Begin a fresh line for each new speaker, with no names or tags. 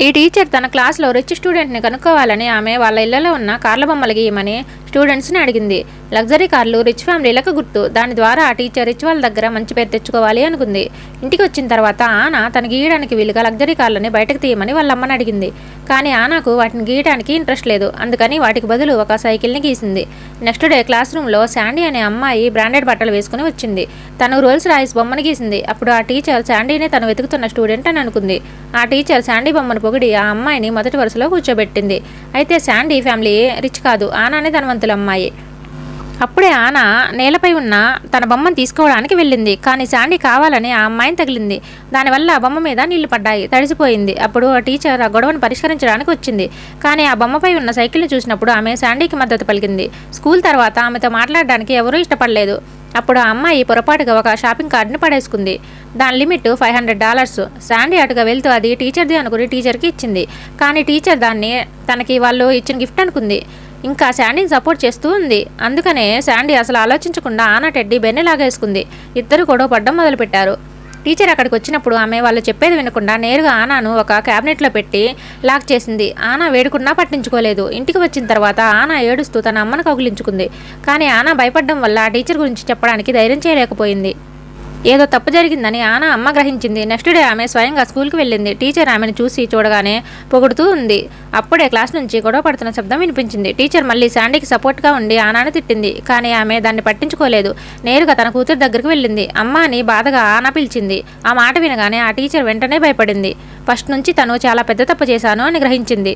ఈ టీచర్ తన క్లాస్లో రిచ్ స్టూడెంట్ని కనుక్కోవాలని ఆమె వాళ్ళ ఇళ్ళలో ఉన్న కార్ల బొమ్మలు గీయమని స్టూడెంట్స్ని అడిగింది. లగ్జరీ కార్లు రిచ్ ఫ్యామిలీలకు గుర్తు. దాని ద్వారా ఆ టీచర్ రిచ్ వాళ్ళ దగ్గర మంచి పేరు తెచ్చుకోవాలి అనుకుంది. ఇంటికి వచ్చిన తర్వాత ఆన తను గీయడానికి వీలుగా లగ్జరీ కార్లని బయటకు తీయమని వాళ్ళ అమ్మని అడిగింది. కానీ ఆనాకు వాటిని గీయడానికి ఇంట్రెస్ట్ లేదు. అందుకని వాటికి బదులు ఒక సైకిల్ని గీసింది. నెక్స్ట్ డే క్లాస్ రూమ్లో శాండీ అనే అమ్మాయి బ్రాండెడ్ బట్టలు వేసుకుని వచ్చింది. తను రోల్స్ రాయిస్ బొమ్మను గీసింది. అప్పుడు ఆ టీచర్ శాండీనే తను వెతుకుతున్న స్టూడెంట్ అని అనుకుంది. ఆ టీచర్ శాండీ బొమ్మను పొగిడి ఆ అమ్మాయిని మొదటి వరుసలో కూర్చోబెట్టింది. అయితే శాండీ ఫ్యామిలీ రిచ్ కాదు. ఆనానే ధనవంతుల అమ్మాయి అప్పుడే ఆన నేలపై ఉన్న తన బొమ్మను తీసుకోవడానికి వెళ్ళింది. కానీ శాండీ కావాలని ఆ అమ్మాయిని తగిలింది. దానివల్ల ఆ బొమ్మ మీద నీళ్ళు పడ్డాయి. తడిసిపోయింది. అప్పుడు ఆ టీచర్ ఆ గొడవను పరిష్కరించడానికి వచ్చింది. కానీ ఆ బొమ్మపై ఉన్న సైకిల్ని చూసినప్పుడు ఆమె శాండీకి మద్దతు పలికింది. స్కూల్ తర్వాత ఆమెతో మాట్లాడడానికి ఎవరూ ఇష్టపడలేదు. అప్పుడు ఆ అమ్మాయి పొరపాటుగా ఒక షాపింగ్ కార్డుని పడేసుకుంది. దాని limit five hundred dollars. Sandy అటుగా వెళ్తూ అది టీచర్ది అనుకుని టీచర్కి ఇచ్చింది. కానీ టీచర్ దాన్ని తనకి వాళ్ళు ఇచ్చిన గిఫ్ట్ అనుకుంది. ఇంకా శాండీని సపోర్ట్ చేస్తూ ఉంది. అందుకనే శాండీ అసలు ఆలోచించకుండా ఆనా టెడ్డీ బెన్నె లాగేసుకుంది ఇద్దరు గొడవ పడ్డం మొదలుపెట్టారు. టీచర్ అక్కడికి వచ్చినప్పుడు ఆమె వాళ్ళు చెప్పేది వినకుండా నేరుగా ఆనాను ఒక క్యాబినెట్లో పెట్టి లాక్ చేసింది. ఆనా వేడుకున్నా పట్టించుకోలేదు. ఇంటికి వచ్చిన తర్వాత ఆనా ఏడుస్తూ తన అమ్మను కౌగిలించుకుంది. కానీ ఆనా భయపడడం వల్ల టీచర్ గురించి చెప్పడానికి ధైర్యం చేయలేకపోయింది. ఏదో తప్పు జరిగిందని ఆనా అమ్మ గ్రహించింది. నెక్స్ట్ డే ఆమె స్వయంగా స్కూల్కి వెళ్ళింది. టీచర్ ఆమెను చూసి చూడగానే పొగుడుతూ ఉంది. అప్పుడే క్లాస్ నుంచి గొడవ పడుతున్న శబ్దం వినిపించింది. టీచర్ మళ్ళీ శాండీకి సపోర్ట్గా ఉండి ఆనాను తిట్టింది. కానీ ఆమె దాన్ని పట్టించుకోలేదు. నేరుగా తన కూతురు దగ్గరికి వెళ్ళింది. అమ్మ అని బాధగా ఆనా పిలిచింది. ఆ మాట వినగానే ఆ టీచర్ వెంటనే భయపడింది. ఫస్ట్ నుంచి తను చాలా పెద్ద తప్పు చేశాను అని గ్రహించింది.